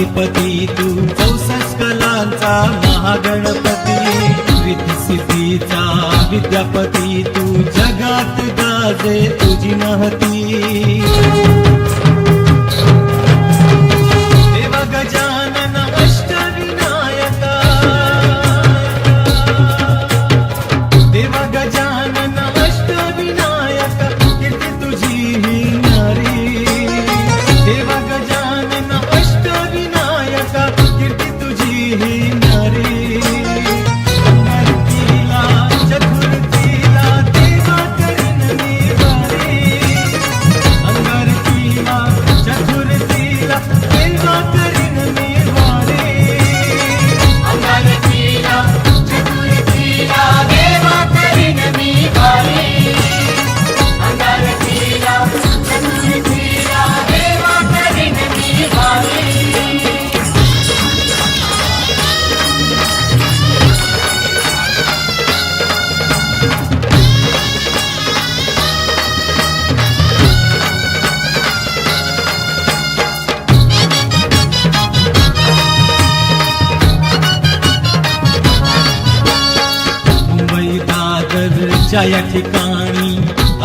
अधिपती तू. चौसष्ट कलांचा महागणपती. रिद्धी सिद्धीचा विद्यापती तू. जगात गाजे तुझी महती. दादरच्या या ठिकाणी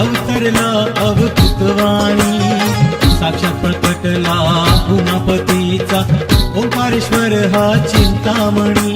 अवतरला अवकृतवाणी साक्षात प्रकटला उमापतीचा ओंकारेश्वर हा चिंतामणी.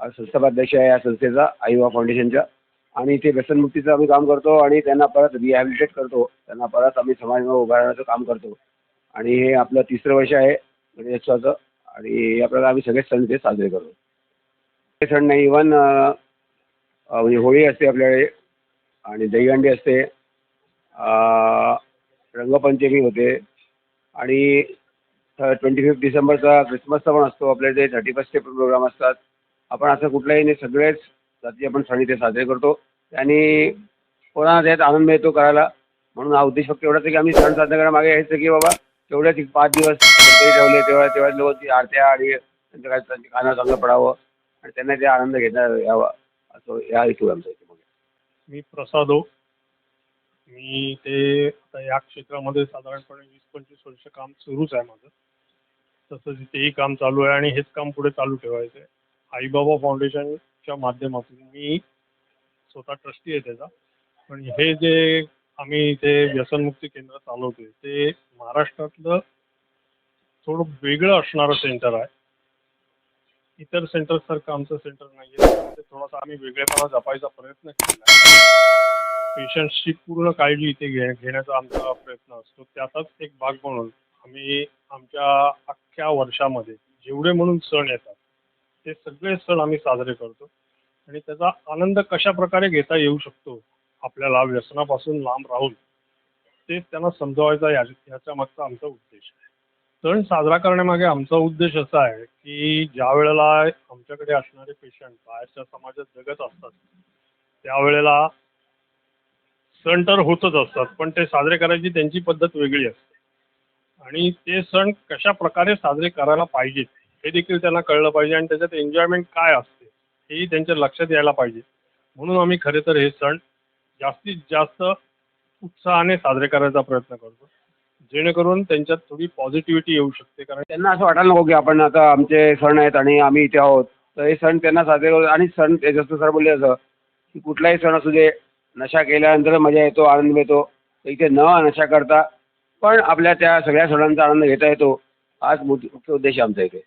संस्थापाध्यक्ष आहे या संस्थेचा आईवा फाउंडेशनच्या. आणि इथे व्यसनमुक्तीचं आम्ही काम करतो आणि त्यांना परत रिहॅबिलिटेट करतो. त्यांना परत आम्ही समाजामध्ये उभारण्याचं काम करतो. आणि हे आपलं तिसरं वर्ष आहे गणेशोत्सवाचं. आणि या प्रकारे आम्ही सगळे सण ते साजरे करतो. हे सण नाही इवन म्हणजे होळी असते आपल्याकडे आणि दहीहंडी असते. रंगपंचमी होते. आणि ट्वेंटी फिफ्थ डिसेंबरचा क्रिसमसचा पण असतो. आपल्या इथे थर्टी फर्स्टचे पण प्रोग्राम असतात. आपण असं कुठलाही नाही सगळेच जाती आपण सण इथे साजरे करतो. आणि कोणाला त्यात आनंद मिळतो करायला म्हणून हा उद्देश फक्त एवढाच आहे की आम्ही सण साजरा करा मागे यायचं की बाबा तेवढ्याच एक पाच दिवस ठेवले तेव्हा तेव्हा लोक आरत्या आणि त्यांचं काय त्यांच्या खाणं चांगलं पडावं आणि त्यांना ते आनंद घेता यावा असं या हेतू आमचा इथे मग मी प्रसादो हो. मी ते आता या क्षेत्रामध्ये साधारणपणे वीस पंचवीस वर्ष काम सुरूच आहे माझं. तसंच इथेही काम चालू आहे आणि हेच काम पुढे चालू ठेवायचं आहे. आईबाबा फाउंडेशनच्या माध्यमातून मी स्वतः ट्रस्टी आहे त्याचा. पण हे जे आम्ही इथे व्यसनमुक्ती केंद्र चालवतोय ते महाराष्ट्रातलं थोडं वेगळं असणारं सेंटर आहे. इतर सेंटरसारखं आमचं सेंटर नाही आहे थोडासा आम्ही वेगळेपणा जपायचा प्रयत्न केला पेशंट्सची पूर्ण काळजी इथे घे घेण्याचा आमचा प्रयत्न असतो. त्याचाच एक भाग म्हणून आम्ही आमच्या अख्ख्या वर्षामध्ये जेवढे म्हणून सण येतात ते सगळे सण आम्ही साजरे करतो. आणि त्याचा आनंद कशा प्रकारे घेता येऊ शकतो? आपल्याला व्यसनापासून लांब राहून. ते त्यांना समजवायचा याच्या मागचा आमचा उद्देश आहे. सण साजरा करण्यामागे आमचा उद्देश असा आहे की ज्या वेळेला आमच्याकडे असणारे पेशंट बाहेरच्या समाजात जगत असतात त्यावेळेला सण तर होतच असतात पण ते साजरे करायची त्यांची पद्धत वेगळी असते. आणि ते सण कशा प्रकारे साजरे करायला पाहिजेत हे देखील त्यांना कळलं पाहिजे आणि त्याच्यात एन्जॉयमेंट काय असते हेही त्यांच्या लक्षात यायला पाहिजे. म्हणून आम्ही खरे तर हे सण जास्तीत जास्त उत्साहाने साजरे करायचा प्रयत्न करतो जेणेकरून त्यांच्यात थोडी पॉझिटिव्हिटी येऊ शकते. कारण त्यांना असं वाटायला नको की आपण आता आमचे सण आहेत आणि आम्ही इथे आहोत. तर हे सण त्यांना साजरे करू आणि सण जसं सर बोलले असं की कुठलाही सण असू दे नशा केल्यानंतर मजा येतो आनंद मिळतो. तर इथे न नशा करता पण आपल्या त्या सगळ्या सणांचा आनंद घेता येतो. हाच मुख्य उद्देश आमचा इथे.